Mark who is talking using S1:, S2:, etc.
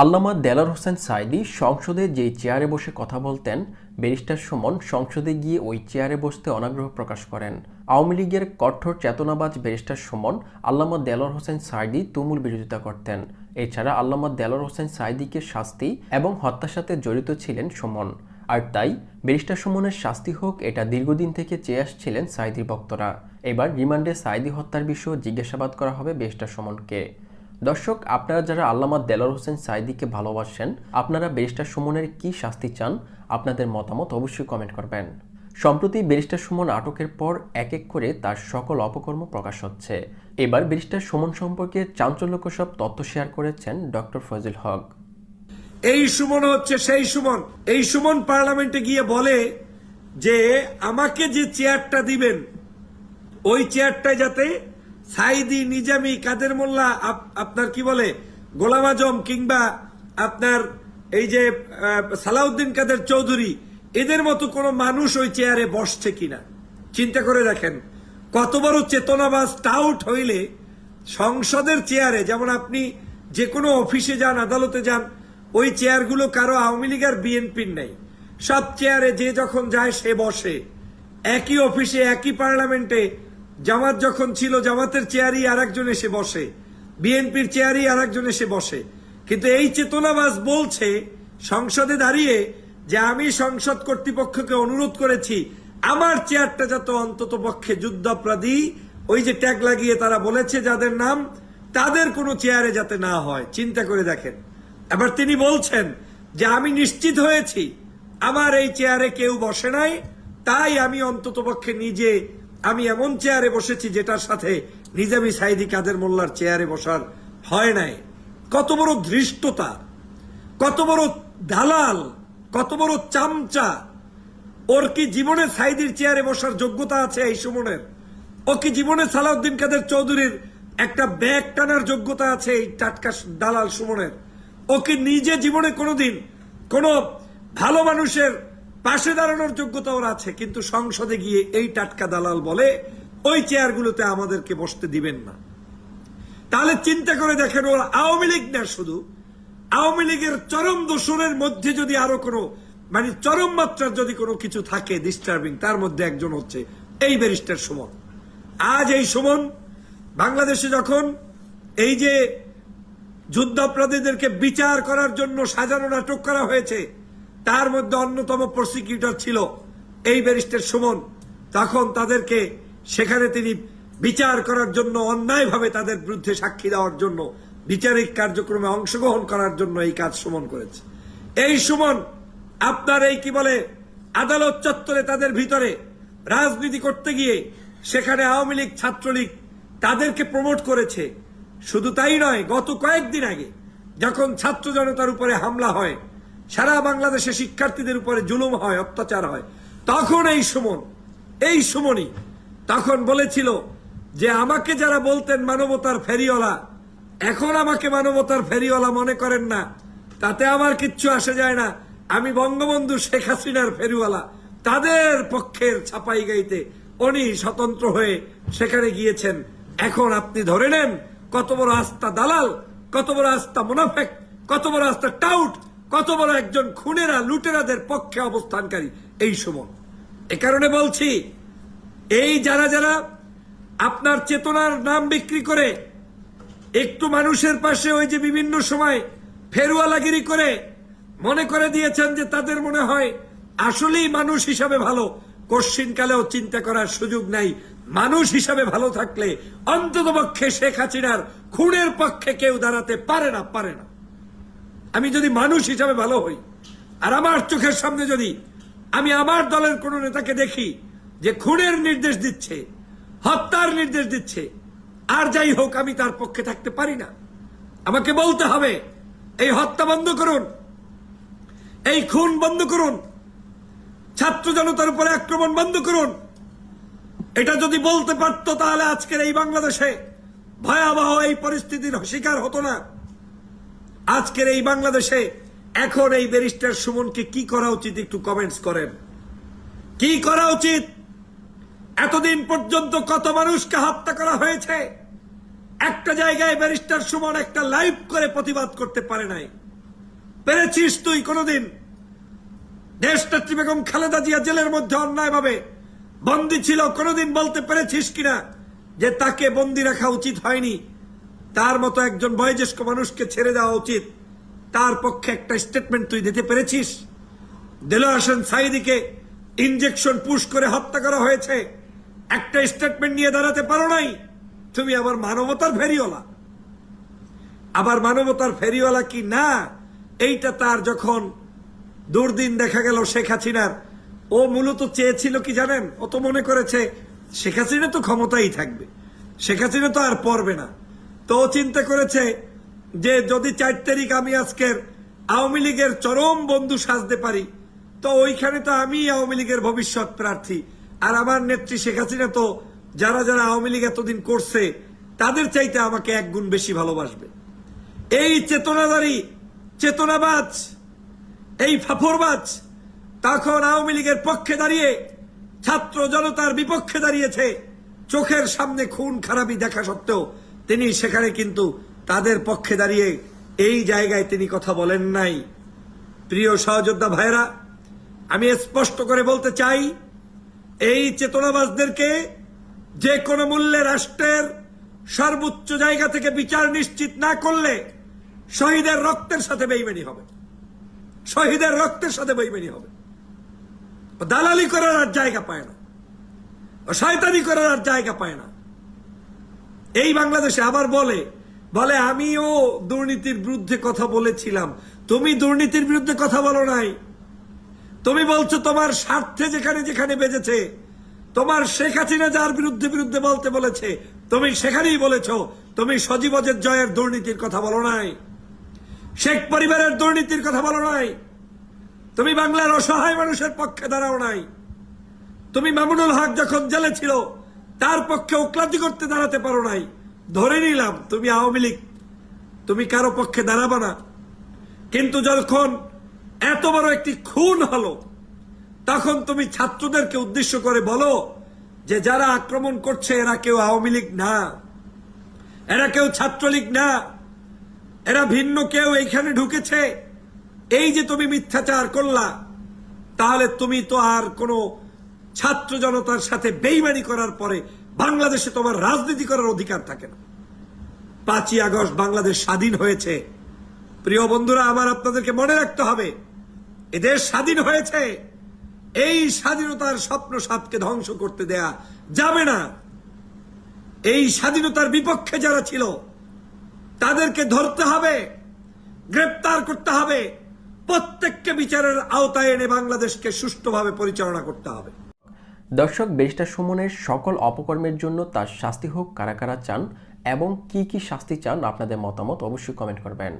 S1: আল্লামা দেলার হোসেন সাইদি সংসদে যেই চেয়ারে বসে কথা বলতেন, ব্যারিস্টার সুমন সংসদে গিয়ে ওই চেয়ারে বসতে অনাগ্রহ প্রকাশ করেন। আওয়ামী লীগের কঠোর চেতনাবাজ ব্যারিস্টার সুমন, আল্লামা দেলার হোসেন সাইদি তুমুল বিরোধিতা করতেন। এছাড়া আল্লামা দেলার হোসেন সাইদিকে শাস্তি এবং হত্যার সাথে জড়িত ছিলেন সুমন। আর তাই, ব্যারিস্টার সুমনের শাস্তি হোক, এটা দীর্ঘদিন থেকে চেয়ে আসছিলেন সাইদির ভক্তরা। এবার রিমান্ডে সাইদি হত্যার বিষয়ে জিজ্ঞাসাবাদ করা হবে ব্যারিস্টার সুমনকে। দর্শক, আপনারা যারা আল্লামা দেলার হোসেন সাইদিকে ভালোবাসেন, আপনারা ব্যারিস্টার সুমনের কি শাস্তি চান, আপনাদের মতামত অবশ্যই কমেন্ট করবেন। সম্প্রতি ব্যারিস্টার সুমন আটকের পর এক এক করে তার সকল অপকর্ম প্রকাশ হচ্ছে। এবার ব্যারিস্টার সুমন সম্পর্কে চাঞ্চল্যকর সব তথ্য শেয়ার করেছেন ডক্টর ফজল হক।
S2: এই সুমন হচ্ছে সেই সুমন। এই সুমন পার্লামেন্টে গিয়ে বলে যে, আমাকে যে চেয়ারটা দিবেন, ওই চেয়ারটায় যাতে সাইদি নিজামি কাদের মোল্লা, আপ- আপনার কি বলে, গোলাম আজম কিংবা আপনার এই যে সালাউদ্দিন কাদের চৌধুরী, এদের মতো কোনো মানুষ ওই চেয়ারে বসছে কিনা? চিন্তা করে দেখেন, কত বড় চেতনাবাজ টাউট হইলে সংসদের চেয়ারে, যেমন আপনি যে কোনো অফিসে যান, আদালতে যান, ওই চেয়ারগুলো কারও আওয়ামী লীগ আর বিএনপির নেই। সব চেয়ারে যে যখন যায় সে বসে। একই অফিসে, একই পার্লামেন্টে জামাত যখন ছিল, জামাতের চেয়ারই আর একজন এসে বসে। বিএনপির চেয়ারই আর একজন এসে বসে। কিন্তু এই চেতনাবাজ বলছে, সংসদে দাঁড়িয়ে যে আমি সংসদ কর্তৃপক্ষকে অনুরোধ করেছি, আমার চেয়ারটা যত অন্তত পক্ষে যুদ্ধাপরাধী, ওই যে ট্যাগ লাগিয়ে তারা বলেছে যাদের নাম, তাদের কোনো চেয়ারে যাতে না হয়। চিন্তা করে দেখেন। এবার তিনি বলছেন যে আমি নিশ্চিত হয়েছি, আমার এই চেয়ারে কেউ বসে নাই, তাই আমি অন্তত পক্ষে নিজে আমি এমন চেয়ারে বসেছি যেটার সাথে নিজামি সাইদি কাদের মোল্লার চেয়ারে বসার হয় নাই। কত বড় ধৃষ্টতা, কত বড় দালাল, কত বড় চামচা। ওর কি জীবনে সাইদির চেয়ারে বসার যোগ্যতা আছে এই সুমনের? ও কি জীবনে সালাউদ্দিন কাদের চৌধুরীর একটা ব্যাগ টানার যোগ্যতা আছে এই টাটকা দালাল সুমনের? ও কি নিজে জীবনে কোনোদিন কোন ভালো মানুষের পাশে দাঁড়ানোর যোগ্যতা ওরা আছে, কিন্তু সংসদে গিয়ে এই টাটকা দালাল বলে, ওই চেয়ারগুলোতে আমাদেরকে বসতে দিবেন না। তাহলে চিন্তা করে দেখেন, ওরা আওয়ামী লীগ না শুধু, আওয়ামী লীগের চরম দোষরের মধ্যে যদি আরও কোনো মানে চরম মাত্রার যদি কোনো কিছু থাকে ডিস্টার্বিং তার মধ্যে একজন হচ্ছে এই ব্যারিস্টার সুমন। আজ এই সুমন বাংলাদেশে যখন এই যে যুদ্ধাপরাধীদেরকে বিচার করার জন্য সাজানো নাটক করা হয়েছে তার মধ্যে অন্যতম প্রসিকিউটর ছিল এই ব্যারিস্টার সুমন। তখন তাদেরকে সেখানে তিনি বিচার করার জন্য, অন্যায়ভাবে তাদের বিরুদ্ধে সাক্ষী দেওয়ার জন্য, বিচারিক কার্যক্রমে অংশগ্রহণ করার জন্য এই কাজ সুমন করেছে। এই সুমন আপনার এই কি বলে, আদালত চত্বরে তাদের ভিতরে রাজনীতি করতে গিয়ে সেখানে আওয়ামী লীগ, ছাত্রলীগ তাদেরকে প্রমোট করেছে। শুধু তাই নয়, গত কয়েকদিন আগে যখন ছাত্র জনতার উপরে হামলা হয় সারা বাংলাদেশে শিক্ষার্থীদের উপরে জুলুম হয়, অত্যাচার হয়। তখন এই সুমন, এই সুমনই তখন বলেছিল যে আমাকে যারা বলতেন মানবতার ফেরিওয়ালা, এখন আমাকে মানবতার ফেরিওয়ালা মনে করেন না। তাতে আমার কিচ্ছু আসে যায় না। আমি বঙ্গবন্ধু শেখ হাসিনার ফেরিওয়ালা। তাদের পক্ষের ছাপাই গাইতে উনি স্বতন্ত্র হয়ে সেখানে গিয়েছেন। এখন আপনি ধরে নেন, কত বড় আস্থা দালাল, কত বড় আস্থা মুনাফেক, কত বড় আস্থা টাউট কত বড় একজন খুনেরা, লুটেরাদের পক্ষে অবস্থানকারী এই সময়। এ কারণে বলছি, এই যারা যারা আপনার চেতনার নাম বিক্রি করে, একটু মানুষের পাশে ওই যে বিভিন্ন সময় ফেরুয়ালাগিরি করে, মনে করে দিয়েছেন যে তাদের মনে হয় আসলেই মানুষ হিসাবে ভালো। কশ্চিন কালেও চিন্তা করার সুযোগ নাই। মানুষ হিসাবে ভালো থাকলে অন্তত পক্ষে শেখ হাসিনার খুনের পক্ষে কেউ দাঁড়াতে পারে না পারে না। আমি যদি মানুষ হিসাবে ভালো হই, আর আমার চোখের সামনে যদি আমি আমার দলের কোন নেতাকে দেখি যে খুনের নির্দেশ দিচ্ছে, হত্যার নির্দেশ দিচ্ছে, আর যাই হোক, আমি তার পক্ষে থাকতে পারি না। আমাকে বলতে হবে, এই হত্যা বন্ধ করুন, এই খুন বন্ধ করুন, ছাত্র জনতার উপরে আক্রমণ বন্ধ করুন। এটা যদি বলতে পারতো তাহলে আজকের এই বাংলাদেশে ভয়াবহ এই পরিস্থিতির শিকার হতো না। আজকের এই বাংলাদেশে এখন এই ব্যারিস্টার সুমনকে কি করা উচিত একটু কমেন্টস করেন। কি করা উচিত? এতদিন পর্যন্ত কত মানুষকে হত্যা করা হয়েছে? একটা জায়গায় ব্যারিস্টার সুমন একটা লাইভ করে প্রতিবাদ করতে পারে নাই। পেরেছিস তুই কোনোদিন? দেশনেত্রী বেগম খালেদা জিয়া জেলের মধ্যে অন্যায়ভাবে বন্দী ছিল, কোনোদিন বলতে পেরেছিস কিনা যে তাকে বন্দী রাখা উচিত হয়নি? তার মতো একজন বয়োজ্যেষ্ঠ মানুষকে ছেড়ে দেওয়া উচিত। তার পক্ষে একটা স্টেটমেন্ট তুই দিতে পেরেছিস? দেলোয়ার হোসেন সাইদিকে ইনজেকশন পুশ করে হত্যা করা হয়েছে। একটা স্টেটমেন্ট নিয়ে দাঁড়াতে পারো নাই? তুমি আবার মানবতার ফেরিওয়ালা। আবার মানবতার ফেরিওয়ালা কি না? এইটা তার যখন দুর্দিন দেখা গেল শেখ হাসিনার। ও মূলত চেয়েছিল কি জানেন? ও তো মনে করেছে, শেখ হাসিনা তো ক্ষমতাই থাকবে। শেখ হাসিনা তো আর পড়বে না। তো চিন্তা করেছে যে যদি চার তারিখ আমি আজকের আওয়ামী লীগের চরম বন্ধু সাজতে পারি, তো ওইখানে তো আমি আওয়ামী লীগের ভবিষ্যৎ প্রার্থী। আর আমার নেত্রী শেখ হাসিনা তো যারা যারা আওয়ামী লীগ এতদিন করছে, তাদের চাইতে আমাকে এক গুণ বেশি ভালোবাসবে। এই চেতনাদারী চেতনাবাজ, এই ফাফরবাজ তখন আওয়ামী লীগের পক্ষে দাঁড়িয়ে, ছাত্র জনতার বিপক্ষে দাঁড়িয়েছে, চোখের সামনে খুন খারাপি দেখা সত্ত্বেও তিনি সেখানে কিন্তু তাদের পক্ষে দাঁড়িয়ে এই জায়গায় তিনি কথা বলেন নাই। প্রিয় সহযোদ্ধা ভাইরা আমি স্পষ্ট করে বলতে চাই, এই চেতনাবাজদেরকে যে কোনো মূল্যে রাষ্ট্রের সর্বোচ্চ জায়গা থেকে বিচার নিশ্চিত না করলে শহীদের রক্তের সাথে বেইমানি হবে। শহীদের রক্তের সাথে বেইমানি হবে। দালালি করার আর জায়গা পায় না। শয়তানি করার আর জায়গা পায় না। এই বাংলাদেশে আবার বলে বলে, আমিও দুর্নীতির বিরুদ্ধে কথা বলেছিলাম। তুমি দুর্নীতির বিরুদ্ধে কথা বলো নাই। তুমি বলছো, তোমার স্বার্থে যেখানে যেখানে বেজেছে তোমার শেখ হাসিনা যার বিরুদ্ধে বিরুদ্ধে বলতে বলেছে, তুমি সেখানেই বলেছ, তুমি সজীবজের জয়ের দুর্নীতির কথা বলো নাই। শেখ পরিবারের দুর্নীতির কথা বলো নাই। তুমি বাংলার অসহায় মানুষের পক্ষে দাঁড়াও নাই। তুমি মামুনুল হক যখন জেলে ছিল তার পক্ষে উক্লাতি করতে দাঁড়াতে পারো নাই। ধরে নিলাম, তুমি আওয়ামী লীগ, তুমি কারও পক্ষে দাঁড়াবা না। কিন্তু যখন এত বড় একটি খুন হলো, তখন তুমি ছাত্রদেরকে উদ্দেশ্য করে বলো যে যারা আক্রমণ করছে, এরা কেউ আওয়ামী লীগ না। এরা কেউ ছাত্রলীগ না। এরা ভিন্ন কেউ এইখানে ঢুকেছে। এই যে তুমি মিথ্যাচার করলা, তাহলে তুমি তো আর কোনো ছাত্র জনতার সাথে বেইমানি করার পরে বাংলাদেশে তোমার রাজনীতি করার অধিকার থাকে না। পাঁচই আগস্ট বাংলাদেশ স্বাধীন হয়েছে। প্রিয় বন্ধুরা, আমার আপনাদেরকে মনে রাখতে হবে এদের স্বাধীন হয়েছে। এই স্বাধীনতার স্বপ্ন সাতকে ধ্বংস করতে দেয়া যাবে না। এই স্বাধীনতার বিপক্ষে যারা ছিল, তাদেরকে ধরতে হবে, গ্রেপ্তার করতে হবে, প্রত্যেককে বিচারের আওতায় এনে বাংলাদেশকে সুষ্ঠুভাবে পরিচালনা করতে হবে।
S1: দর্শক বেরিস্টার সুমনের সকল অপকর্মের জন্য তার শাস্তি হোক, কারা কারা চান এবং কি কি শাস্তি চান আপনাদের মতামত অবশ্যই কমেন্ট করবেন।